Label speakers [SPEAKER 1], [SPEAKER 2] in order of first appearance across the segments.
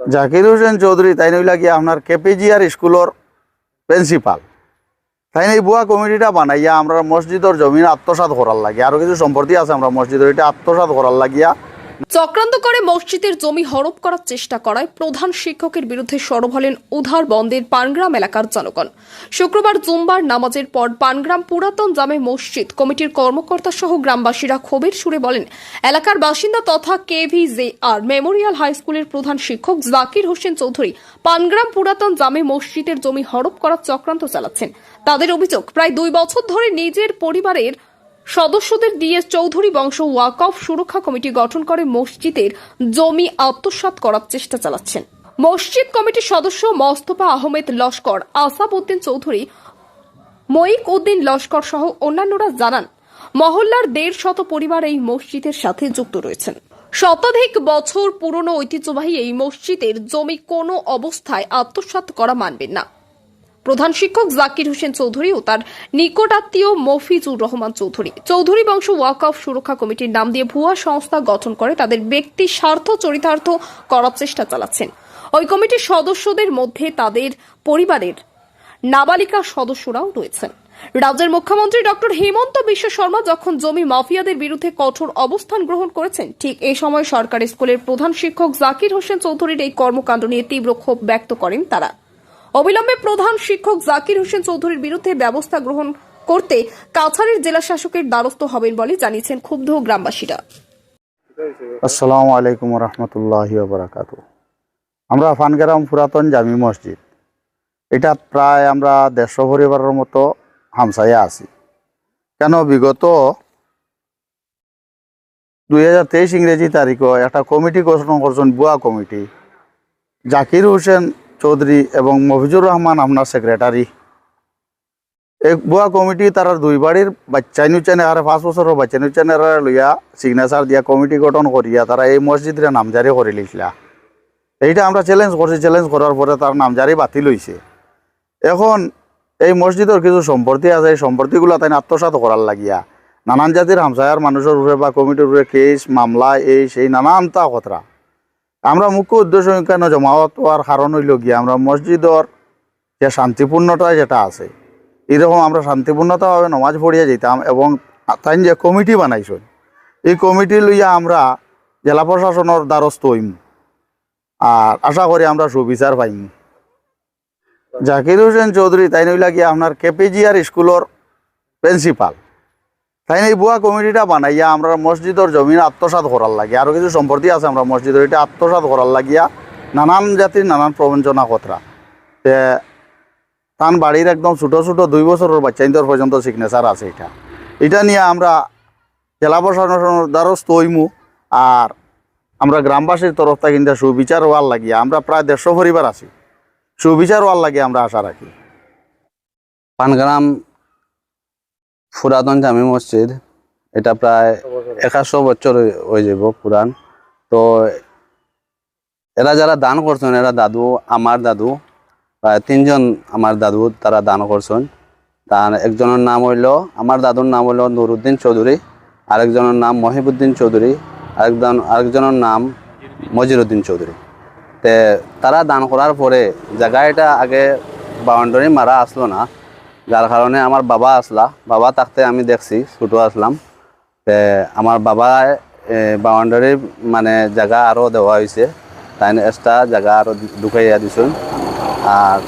[SPEAKER 1] জাকির হোসেন চৌধুরী, তাই নইলা গিয়া আপনার কেপিজিআর স্কুলের প্রিন্সিপাল? তাই এই বুয়া কমিটিটা বানাইয়া আমরা মসজিদের জমিন আত্মসাত করার লাগিয়া আরও কিছু সম্পত্তি আছে আমরা মসজিদের, এটা আত্মসাত করার লাগিয়া
[SPEAKER 2] চক্রান্ত করে মসজিদের জমি হরপ করার চেষ্টা করায় প্রধান শিক্ষকের বিরুদ্ধে সরব হলেন উধার বন্দের পানগ্রাম এলাকার জনগণ। শুক্রবার জুম্বার নামাজের পর পানগ্রাম পুরাতন জামে মসজিদ কমিটির কর্মকর্তা সহ গ্রামবাসীরা ক্ষোভের সুরে বলেন, এলাকার বাসিন্দা তথা কেভিজে আর মেমোরিয়াল হাই স্কুলের প্রধান শিক্ষক জাকির হোসেন চৌধুরী পানগ্রাম পুরাতন জামে মসজিদের জমি হরপ করার চক্রান্ত চালাচ্ছেন। তাদের অভিযোগ, প্রায় দুই বছর ধরে নিজের পরিবারের সদস্যদের দিয়ে চৌধুরী বংশ ওয়াকফ সুরক্ষা কমিটি গঠন করে মসজিদের জমি আত্মসাৎ করার চেষ্টা চালাচ্ছেন। মসজিদ কমিটির সদস্য মোস্তফা আহমেদ লস্কর আসাব উদ্দিন চৌধুরী, মঈক উদ্দিন লস্কর সহ অন্যান্যরা জানান, মহল্লার দেড় শত পরিবার এই মসজিদের সাথে যুক্ত রয়েছেন। শতাধিক বছর পুরনো ঐতিহ্যবাহী এই মসজিদের জমি কোনো অবস্থায় আত্মসাৎ করা মানবেন না। প্রধান শিক্ষক জাকির হোসেন চৌধুরী ও তার নিকটাত্মীয় মফিজুর রহমান চৌধুরী। চৌধুরী বংশ ওয়াকফ সুরক্ষা কমিটির নাম দিয়ে ভুয়া সংস্থা গঠন করে তাদের ব্যক্তি স্বার্থ, চরিতার্থ করার চেষ্টা চালাচ্ছেন। ওই কমিটির সদস্যদের মধ্যে তাদের পরিবারের নাবালিকা সদস্যরাও রয়েছেন। রাজ্যের মুখ্যমন্ত্রী ডক্টর হেমন্ত বিশ্ব শর্মা যখন জমি মাফিয়াদের বিরুদ্ধে কঠোর অবস্থান গ্রহণ করেছেন, ঠিক এই সময় সরকারি স্কুলের প্রধান শিক্ষক জাকির হোসেন চৌধুরীর এই কর্মকাণ্ড নিয়ে তীব্র ক্ষোভ ব্যক্ত করেন তারা। অবিলম্বে প্রধান শিক্ষক জাকির হোসেন চৌধুরীর বিরুদ্ধে ব্যবস্থা গ্রহণ করতে কাছাড়ের জেলা শাসকের দ্বারস্থ হবেন বলে জানিয়েছেন ক্ষুব্ধ গ্রামবাসীরা।
[SPEAKER 1] আসসালামু আলাইকুম রহমতুল্লাহি বারাকাতু। আমরা ফানগ্রাম পুরাতন জামি মসজিদ। এটা প্রায় আমরা দেড়শো পরিবারের মতো হামসাইয়া আছি। কেন বিগত দুই হাজার তেইশ ইংরেজি তারিখও একটা কমিটি গঠন করছেন বুয়া কমিটি। জাকির হোসেন চৌধুরী এবং মফিজুর রহমান, আপনার সেক্রেটারি এই বুয়া কমিটি তারা দুই বাড়ির বাচ্চা নুচানে আর পাঁচ বছরের বাচ্চা নুচানে লইয়া সিগনেচার দিয়া কমিটি গঠন করিয়া তারা এই মসজিদরে নামজারি করে লিখলা। এইটা আমরা চ্যালেঞ্জ করছি চ্যালেঞ্জ করার পরে তার নামজারি বাতিল হয়েছে এখন এই মসজিদের কিছু সম্পত্তি আছে, এই সম্পত্তিগুলো তাই আত্মসাৎ করার লাগিয়া নানান জাতির হামসায়ার মানুষের উপরে বা কমিটির উপরে কেস, মামলা, এই সেই নানানটা কথা। আমরা মুখ্য উদ্দেশ্য কেন জমাওয়াত হওয়ার কারণ হইল গিয়া আমরা মসজিদর যে শান্তিপূর্ণতা যেটা আছে, এরকম আমরা শান্তিপূর্ণতাভাবে নমাজ পড়িয়ে যেতাম এবং তাই যে কমিটি বানাইছেন, এই কমিটি লইয়া আমরা জেলা প্রশাসনের দ্বারস্থ হইম। আর আশা করি আমরা সুবিচার পাইম। জাকির হোসেন চৌধুরী, তাই নইলা গিয়া আপনার কেপিজিআর স্কুলের প্রিন্সিপাল। তাই এই বুয়া কমিটিটা বানাইয়া আমরা মসজিদের জমিন আত্মসাৎ করার লাগে? আরও কিছু সম্পত্তি আছে আমরা মসজিদের, এটা আত্মসাৎ করার লাগিয়া নানান জাতির নানান প্রবঞ্চনা কথা। তে তান বাড়ির একদম ছোট ছোট দুই বছরের বাচ্চাইন্দর পর্যন্ত সিগনেচার আছে এটা। এটা নিয়ে আমরা জেলা প্রশাসনের দ্বারস্থ হইমু আর আমরা গ্রামবাসীর তরফ থেকে কিন্তু সুবিচার হওয়ার লাগিয়া আমরা প্রায় দেড়শো পরিবার আছি। সুবিচার হওয়ার লাগে আমরা আশা রাখি।
[SPEAKER 3] পানগ্রাম পুরাতন জামি মসজিদ। এটা প্রায় একাশো বছর হয়ে- যাব পুরান। তো এরা যারা দান করছেন, এরা দাদু, আমার দাদু, প্রায় তিনজন আমার দাদু তারা দান করছেন। তার একজনের নাম হইল, আমার দাদুর নাম হইল নুরুদ্দিন চৌধুরী, আরেকজনের নাম মহিবুদ্দিন চৌধুরী, আরেকজন আরেকজনের নাম মজিরুদ্দিন চৌধুরী। তে তারা দান করার পরে জায়গাটা আগে বাউন্ডারি মারা আসলো না। যার কারণে আমার বাবা আসলা। বাবা থাকতে আমি দেখছি, ছোটো আসলাম। তে আমার বাবা বাউন্ডারি মানে জায়গা আরও দেওয়া হয়েছে তাই এক্সট্রা জায়গা আরও ঢুকাইয়া দিছেন। আর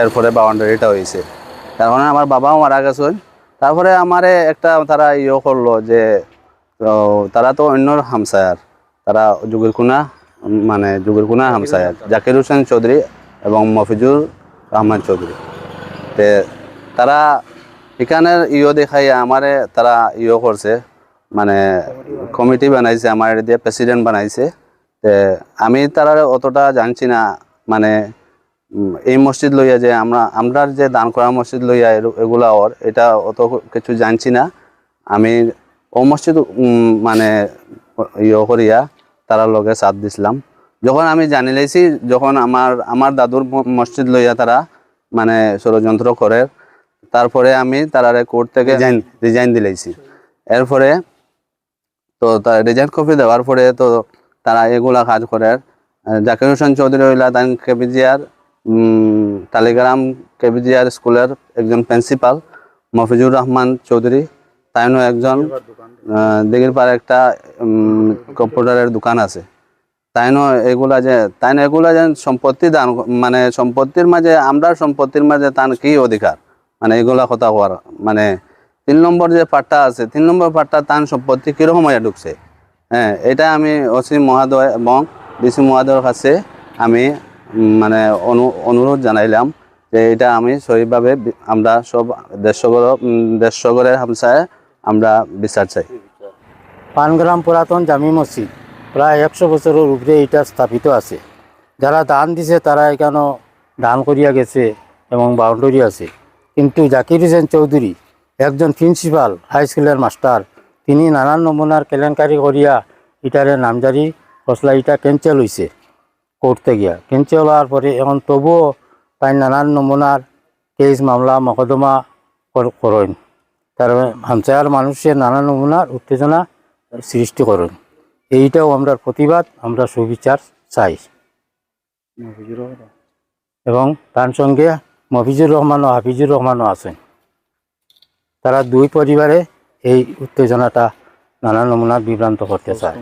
[SPEAKER 3] এরপরে বাউন্ডারিটা হয়েছে তার কারণে আমার বাবাও মারা গেছেন। তারপরে আমারে একটা তারা ইয়ে করল যে তারা তো অন্য হামসায়ার। তারা যুগের কুনা মানে যুগের কুনা হামসায়ার। জাকির হোসেন চৌধুরী এবং মফিজুর রহমান চৌধুরী। তারা এখানের ইয়ে দেখাই আমারে তারা ইয়ে করছে মানে কমিটি বানাইছে, আমার দিয়ে প্রেসিডেন্ট বানাইছে। আমি তারা অতটা জানছি না মানে এই মসজিদ লইয়া যে আমরা আমরা যে দান করা মসজিদ লইয়া এগুলা ওর, এটা অত কিছু জানছি না। আমি ও মসজিদ মানে ইয়ে করিয়া তারা লগে সাথ দিছিলাম। যখন আমি জানি লাইছি যখন আমার আমার দাদুর মসজিদ লইয়া তারা মানে ষড়যন্ত্র করে তারপরে আমি তারারে কোর্ট থেকে রিজাইন দিলাইছি এরপরে তো তার রিজাইন কপি দেওয়ার পরে তো তারা এগুলা কাজ করে। জাকির হোসেন চৌধুরী হইলা তাই কেবিজিয়ার টালিগ্রাম কেবিজিয়ার স্কুলের একজন প্রিন্সিপাল মফিজুর রহমান চৌধুরী। তাইনও একজন আহ, দিঘির পাড়ে একটা উম, কম্পিউটারের দোকান আছে। তাইনও এগুলা যে তাইন এগুলা যে সম্পত্তি দান মানে সম্পত্তির মাঝে আমরা সম্পত্তির মাঝে তান কি অধিকার? মানে এগুলা কথা হওয়ার মানে তিন নম্বর যে পাট্টা আছে, তিন নম্বর পাট্টা তান সম্পত্তি কীরকম হয়ে ঢুকছে? হ্যাঁ এটা আমি ওসি মহাদয় এবং ডিসি মহাদয়ের কাছে আমি মানে অনু অনুরোধ জানাইলাম যে এটা আমি সহিভাবে আমরা সব দেশগর দেশগরের হামসায় আমরা বিচার চাই।
[SPEAKER 4] পানগ্রাম পুরাতন জামি মসজিদ প্রায় একশো বছরের উপরে এটা স্থাপিত আছে। যারা দান দিছে, তারা এখানে দান করিয়া গেছে এবং বাউন্ডারি আছে। কিন্তু জাকির হোসেন চৌধুরী একজন প্রিন্সিপাল হাই স্কুলের মাস্টার তিনি নানান নমুনার কেলেঙ্কারি করিয়া ইটারে নামজারি ফসলা ইটা ক্যান্সেল হয়েছে করতে গিয়া। ক্যান্সেল হওয়ার পরে এখন তবুও তাই নানান নমুনার কেস মামলা মকদ্দমা কর- করেন। তার হামসায়ার মানুষের নানা নমুনার উত্তেজনা সৃষ্টি করেন। এইটাও আমরা প্রতিবাদ আমরা সুবিচার চাই। এবং তার সঙ্গে মফিজুর রহমান ও হাফিজুর রহমানও আছেন। তারা দুই পরিবারে এই উত্তেজনাটা নানা নমুনা বিভ্রান্ত করতে চায়।